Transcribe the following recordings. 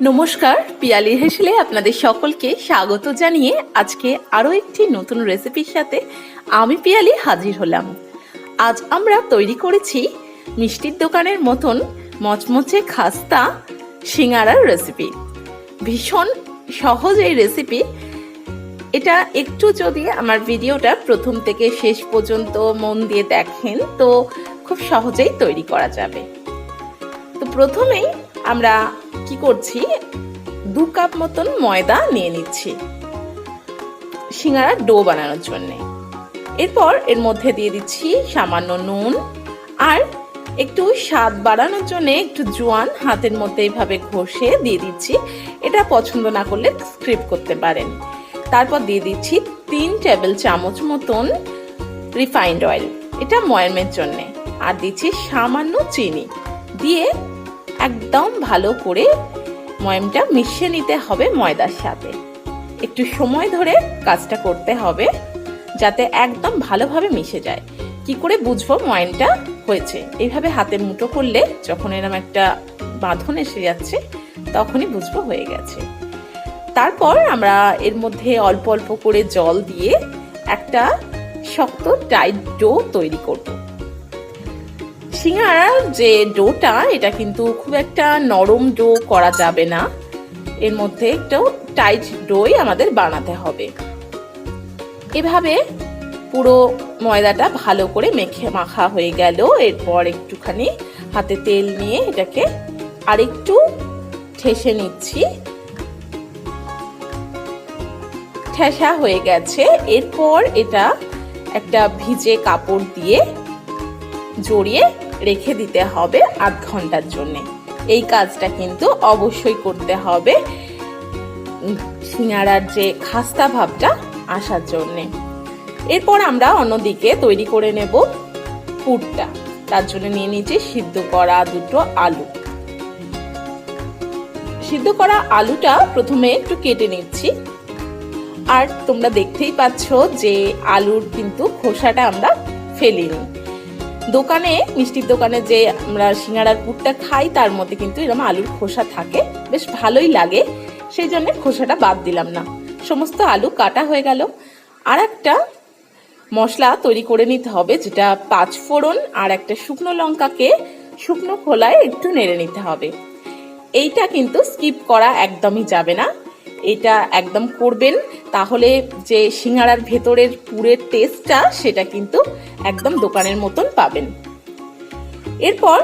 নমস্কার, পিয়ালি হেসেলে আপনাদের সকলকে স্বাগত জানিয়ে আজকে আরও একটি নতুন রেসিপির সাথে আমি পিয়ালি হাজির হলাম। আজ আমরা তৈরি করেছি মিষ্টির দোকানের মতন মচমচে খাস্তা সিঙ্গারার রেসিপি। ভীষণ সহজ এই রেসিপি। এটা একটু যদি আমার ভিডিওটা প্রথম থেকে শেষ পর্যন্ত মন দিয়ে দেখেন, তো খুব সহজেই তৈরি করা যাবে। তো প্রথমেই আমরা কি করছি? দু কাপ মতন ময়দা নিয়ে নিচ্ছি। সিঙ্গারার ডো বানানোর জন্য। এরপর এর মধ্যে দিয়ে দিচ্ছি সামান্য নুন আর একটু স্বাদ বাড়ানোর জন্য একটু জোয়ান হাতের মধ্যে এইভাবে ঘষে দিয়ে দিচ্ছি। এটা পছন্দ না করলে স্ক্রিপ করতে পারেন। তারপর দিয়ে দিচ্ছি তিন টেবিল চামচ মতন রিফাইন্ড অয়েল। এটা ময়ামের জন্য। আর দিচ্ছি সামান্য চিনি। দিয়ে একদম ভালো করে ময়ামটা মিশিয়ে নিতে হবে ময়দার সাথে। একটু সময় ধরে কাজটা করতে হবে যাতে একদম ভালোভাবে মিশে যায়। কি করে বুঝব ময়ামটা হয়েছে? এইভাবে হাতে মুঠো করলে যখন এরকম একটা বাঁধন এসে যাচ্ছে, তখনই বুঝব হয়ে গেছে। তারপর আমরা এর মধ্যে অল্প অল্প করে জল দিয়ে একটা শক্ত টাইট ডো তৈরি করব। সিঙ্গারার যে ডোটা, এটা কিন্তু খুব একটা নরম ডো করা যাবে না। এর মধ্যে একটু টাইট ডোই আমাদের বানাতে হবে। এভাবে পুরো ময়দাটা ভালো করে মেখে মাখা হয়ে গেল। এরপর একটুখানি হাতে তেল নিয়ে এটাকে আরেকটু ঠেসে নিচ্ছি। ঠেসা হয়ে গেছে। এরপর এটা একটা ভিজে কাপড় দিয়ে জড়িয়ে রেখে দিতে হবে আধ ঘণ্টার জন্যে। এই কাজটা কিন্তু অবশ্যই করতে হবে সিঙ্গারার যে খাস্তা ভাবটা আসার জন্যে। এরপর আমরা অন্যদিকে তৈরি করে নেব পুরটা। তার জন্য নিয়ে নিচ্ছি সিদ্ধ করা দুটো আলু। সিদ্ধ করা আলুটা প্রথমে একটু কেটে নিচ্ছি। আর তোমরা দেখতেই পাচ্ছ যে আলুর কিন্তু খোসাটা আমরা ফেলিনি। দোকানে, মিষ্টির দোকানে যে আমরা সিঙ্গারার পুরটা খাই, তার মধ্যে কিন্তু এরকম আলুর খোসা থাকে। বেশ ভালোই লাগে। সেই জন্য খোসাটা বাদ দিলাম না। সমস্ত আলু কাটা হয়ে গেল। আর একটা মশলা তৈরি করে নিতে হবে, যেটা পাঁচ ফোড়ন আর একটা শুকনো লঙ্কাকে শুকনো খোলায় একটু নেড়ে নিতে হবে। এইটা কিন্তু স্কিপ করা একদমই যাবে না। এটা একদম করবেন, তাহলে যে সিঙ্গারার ভেতরের পুরের টেস্টটা সেটা কিন্তু একদম দোকানের মতন পাবেন। এরপর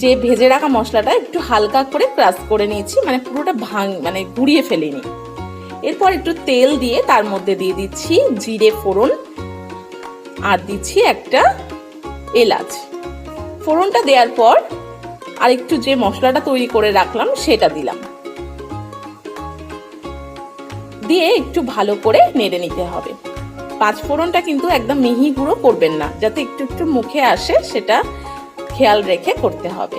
যে ভেজে রাখা মশলাটা একটু হালকা করে ক্রাশ করে নিয়েছি মানে পুরোটা ভাঙ মানে গুঁড়িয়ে ফেলিনি। এরপর একটু তেল দিয়ে তার মধ্যে দিয়ে দিচ্ছি জিরে ফোড়ন আর দিচ্ছি একটা এলাচ। ফোড়নটা দেওয়ার পর আর একটু যে মশলাটা তৈরি করে রাখলাম সেটা দিলাম। দিয়ে একটু ভালো করে নেড়ে নিতে হবে। পাঁচ ফোড়নটা কিন্তু একদম মিহি গুঁড়ো করবেন না, যাতে একটু একটু মুখে আসে সেটা খেয়াল রেখে করতে হবে।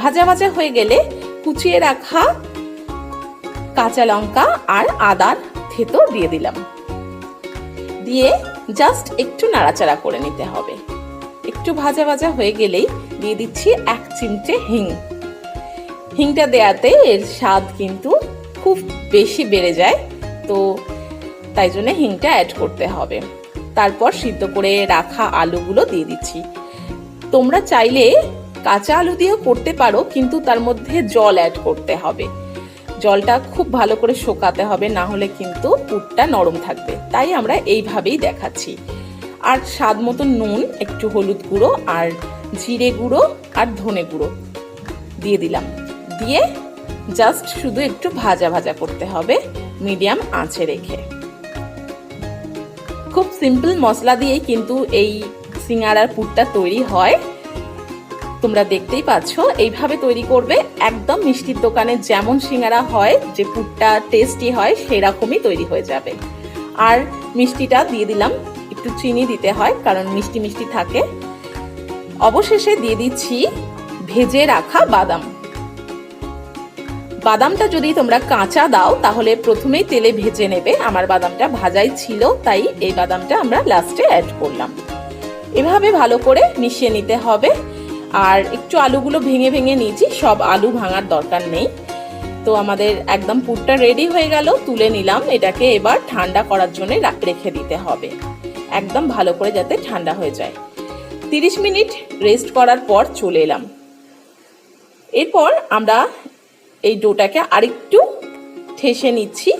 ভাজা ভাজা হয়ে গেলে কুচিয়ে রাখা কাঁচা লঙ্কা আর আদার থেতো দিয়ে দিলাম। দিয়ে জাস্ট একটু নাড়াচাড়া করে নিতে হবে। একটু ভাজা ভাজা হয়ে গেলেই দিয়ে দিচ্ছি এক চিমটে হিং। হিংটা দেয়াতে এর স্বাদ কিন্তু খুব বেশি বেড়ে যায়, তো তাই জন্য হিংটা অ্যাড করতে হবে। তারপর সিদ্ধ করে রাখা আলুগুলো দিয়ে দিচ্ছি। তোমরা চাইলে কাঁচা আলু দিয়েও করতে পারো, কিন্তু তার মধ্যে জল অ্যাড করতে হবে। জলটা খুব ভালো করে শোকাতে হবে, না হলে কিন্তু পুরটা নরম থাকবে। তাই আমরা এইভাবেই দেখাচ্ছি। আর স্বাদ মতো নুন, একটু হলুদ গুঁড়ো আর জিরে গুঁড়ো আর ধনে গুঁড়ো দিয়ে দিলাম। দিয়ে জাস্ট শুধু একটু ভাজা ভাজা করতে হবে, মিডিয়াম আঁচে রেখে। খুব সিম্পল মশলা দিয়েই কিন্তু এই সিঙ্গারার পুরটা তৈরি হয়। তোমরা দেখতেই পাচ্ছ, এইভাবে তৈরি করবে। একদম মিষ্টির দোকানে যেমন সিঙ্গারা হয়, যে পুরটা টেস্টি হয়, সেরকমই তৈরি হয়ে যাবে। আর মিষ্টিটা দিয়ে দিলাম, একটু চিনি দিতে হয়, কারণ মিষ্টি মিষ্টি থাকে। অবশেষে দিয়ে দিচ্ছি ভেজে রাখা বাদাম। বাদামটা যদি তোমরা কাঁচা দাও, তাহলে প্রথমেই তেলে ভেজে নেবে। আমার বাদামটা ভাজাই ছিল, তাই এই বাদামটা আমরা লাস্টে অ্যাড করলাম। এভাবে ভালো করে মিশিয়ে নিতে হবে। আর একটু আলুগুলো ভেঙে ভেঙে নিয়েছি, সব আলু ভাঙার দরকার নেই। তো আমাদের একদম পুরটা রেডি হয়ে গেল, তুলে নিলাম। এটাকে এবার ঠান্ডা করার জন্য রেখে দিতে হবে। একদম ভালো করে যাতে ঠান্ডা হয়ে যায়। তিরিশ মিনিট রেস্ট করার পর চলে এলাম। এরপর আমরা এই ডোটাকে আরেকটু ঠেসে নিচ্ছি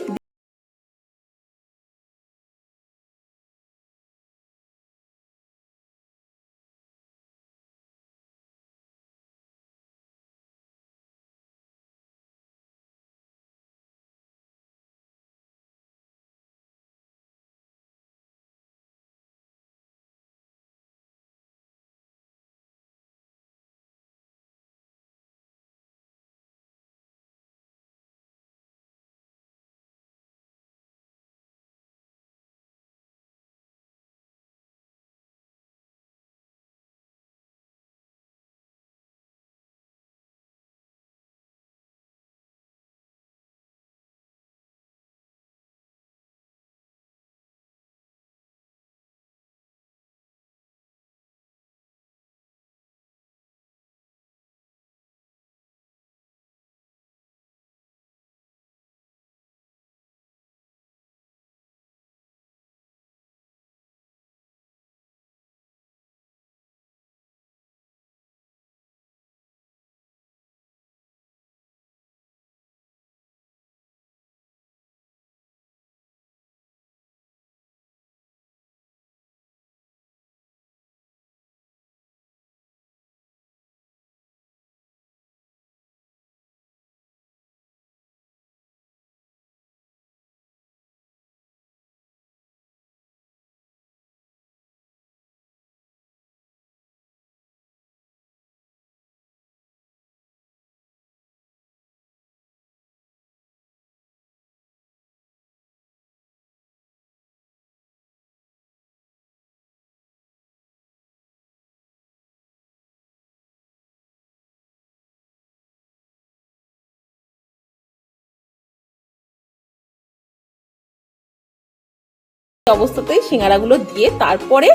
অবস্থাতেই সিঙ্গারাগুলো দিয়ে তারপরে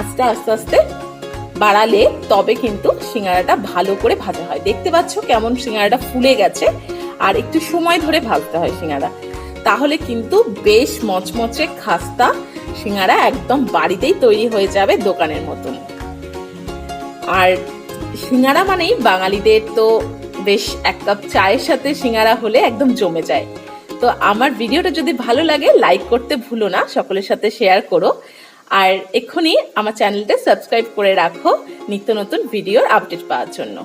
আস্তে আস্তে আস্তে বাড়ালে তবে কিন্তু সিঙ্গারাটা ভালো করে ভাজা হয়। দেখতে পাচ্ছ কেমন সিঙ্গারাটা ফুলে গেছে আর একটু সময় ধরে ভাজতে হয় সিঙ্গারা। তাহলে কিন্তু বেশ মচমচে খাস্তা সিঙ্গারা একদম বাড়িতেই তৈরি হয়ে যাবে দোকানের মতন। আর সিঙ্গারা মানেই বাঙালিদের তো বেশ এক কাপ চায়ের সাথে সিঙ্গারা হলে একদম জমে যায়। তো আমার ভিডিওটা যদি ভালো লাগে লাইক করতে ভুলো না, সকলের সাথে শেয়ার করো। আর এক্ষুনি আমার চ্যানেলটা সাবস্ক্রাইব করে রাখো, নিত্য নতুন ভিডিওর আপডেট পাওয়ার জন্য।